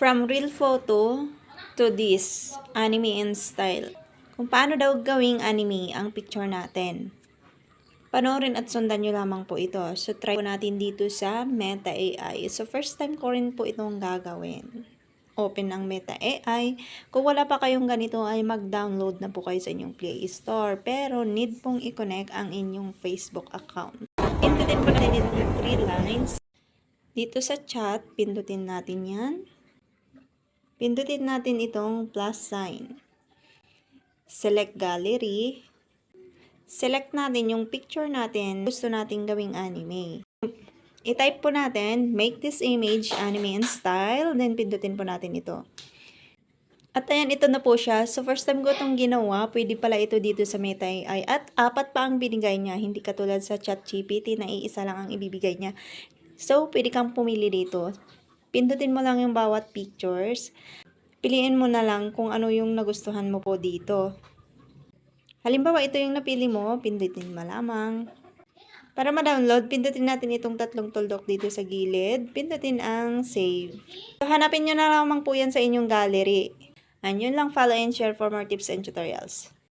From real photo to this, anime in style. Kung paano daw gawing anime ang picture natin. Panoorin at sundan nyo lamang po ito. So, try po natin dito sa Meta AI. So, first time ko rin po itong gagawin. Open ang Meta AI. Kung wala pa kayong ganito, ay mag-download na po kayo sa inyong Play Store. Pero, need pong i-connect ang inyong Facebook account. Pindutin po natin yung three lines. Dito sa chat, pindutin natin yan. Pindutin natin itong plus sign. Select gallery. Select natin yung picture natin gusto nating gawing anime. I-type po natin, make this image anime in style, then pindutin po natin ito. At ayan, ito na po siya. So, first time ko itong ginawa, pwede pala ito dito sa Meta AI. At apat pa ang binigay niya, hindi katulad sa ChatGPT na iisa lang ang ibibigay niya. So, pwede kang pumili dito. Pindutin mo lang yung bawat pictures. Piliin mo na lang kung ano yung nagustuhan mo po dito. Halimbawa, ito yung napili mo, pindutin mo lamang. Para ma-download, pindutin natin itong tatlong tuldok dito sa gilid. Pindutin ang save. So, hanapin nyo na lamang po yan sa inyong gallery. And yun lang, follow and share for more tips and tutorials.